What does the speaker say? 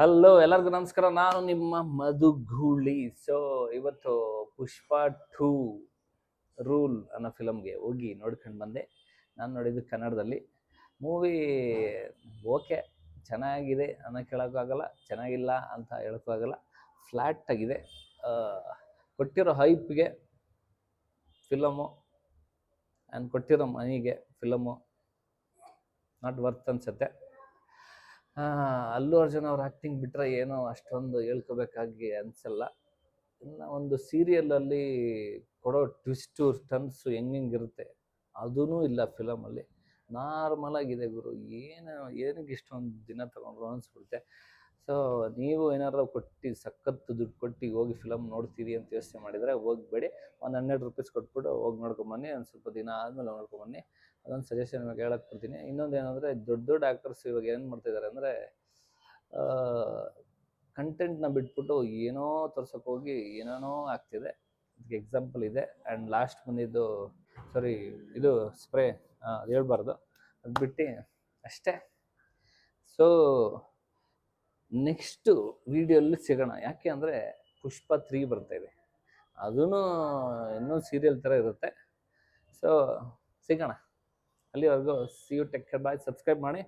Hello ಎಲ್ಲರಿಗೂ ನಮಸ್ಕಾರ. ನಾನು ನಿಮ್ಮ ಮಧುಗೂಳಿ ಸೊ ಇವತ್ತು ಪುಷ್ಪ ಟೂ ರೂಲ್ ಅನ್ನೋ ಫಿಲಮ್ಗೆ ಹೋಗಿ ನೋಡ್ಕೊಂಡು ಬಂದೆ. ನಾನು ನೋಡಿದ್ದು ಕನ್ನಡದಲ್ಲಿ. ಮೂವಿ ಓಕೆ ಚೆನ್ನಾಗಿದೆ ಅನ್ನೋ ಕೇಳೋಕ್ಕಾಗಲ್ಲ ಚೆನ್ನಾಗಿಲ್ಲ ಅಂತ ಹೇಳೋಕ್ಕಾಗಲ್ಲ ಫ್ಲ್ಯಾಟ್ ಆಗಿದೆ. ಕೊಟ್ಟಿರೋ ಹೈಪ್ಗೆ ಫಿಲಮು ಆ್ಯಂಡ್ ಕೊಟ್ಟಿರೋ ಮನಿಗೆ ಫಿಲಮು ನಾಟ್ ವರ್ತ್ ಅನ್ಸುತ್ತೆ. ಅಲ್ಲು ಅರ್ಜುನ್ ಅವ್ರ ಆ್ಯಕ್ಟಿಂಗ್ ಬಿಟ್ಟರೆ ಏನೋ ಅಷ್ಟೊಂದು ಹೇಳ್ಕೋಬೇಕಾಗಿ ಅನ್ಸಲ್ಲ. ಇನ್ನು ಒಂದು ಸೀರಿಯಲಲ್ಲಿ ಕೊಡೋ ಟ್ವಿಸ್ಟು ಟರ್ನ್ಸು ಹೆಂಗಿರುತ್ತೆ ಅದೂ ಇಲ್ಲ ಫಿಲಮಲ್ಲಿ ನಾರ್ಮಲ್ ಆಗಿದೆ ಗುರು. ಏನು, ಏನಕ್ಕೆ ಇಷ್ಟೊಂದು ದಿನ ತಗೊಂಡ್ರು ಅನಿಸ್ಬಿಡುತ್ತೆ. ಸೊ ನೀವು ಏನಾದ್ರು ಕೊಟ್ಟು, ಸಖತ್ತು ದುಡ್ಡು ಕೊಟ್ಟು ಹೋಗಿ ಫಿಲಮ್ ನೋಡ್ತೀರಿ ಅಂತ ಯೋಚನೆ ಮಾಡಿದರೆ ಹೋಗ್ಬೇಡಿ. ಒಂದು ಹನ್ನೆರಡು ರುಪೀಸ್ ಕೊಟ್ಬಿಟ್ಟು ಹೋಗಿ ನೋಡ್ಕೊಂಬನ್ನಿ. ಒಂದು ಸ್ವಲ್ಪ ದಿನ ಆದಮೇಲೆ ನೋಡ್ಕೊಂಬನ್ನಿ. ಅದೊಂದು ಸಜೆಷನ್ ನಿಮಗೆ ಹೇಳಕ್ಕೆ ಬರ್ತೀನಿ ಇನ್ನೊಂದು ಏನಂದರೆ, ದೊಡ್ಡ ದೊಡ್ಡ ಆ್ಯಕ್ಟರ್ಸ್ ಇವಾಗ ಏನು ಮಾಡ್ತಿದ್ದಾರೆ ಅಂದರೆ ಕಂಟೆಂಟ್ನ ಬಿಟ್ಬಿಟ್ಟು ಏನೋ ತೋರ್ಸೋಕೆ ಹೋಗಿ, ಏನೇನೋ ಆಗ್ತಿದೆ. ಅದಕ್ಕೆ ಎಕ್ಸಾಂಪಲ್ ಇದೆ. ಆ್ಯಂಡ್ ಲಾಸ್ಟ್ ಬಂದಿದ್ದು ಸಾರಿ ಇದು ಸ್ಪ್ರೇ ಅದು ಹೇಳ್ಬಾರ್ದು. ಅದು ಬಿಟ್ಟು ಅಷ್ಟೇ. ಸೊ ನೆಕ್ಸ್ಟು ವಿಡಿಯೋಲ್ಲಿ ಸಿಗೋಣ. ಯಾಕೆ ಅಂದರೆ ಪುಷ್ಪ ತ್ರೀ ಬರ್ತಾ ಇದೆ. ಅದೂ ಇನ್ನೂ ಸೀರಿಯಲ್ ಥರ ಇರುತ್ತೆ. ಸೊ ಸಿಗೋಣ. ಅಲ್ಲಿವರೆಗೂ see you tech bye subscribe ಮಾಡಿ.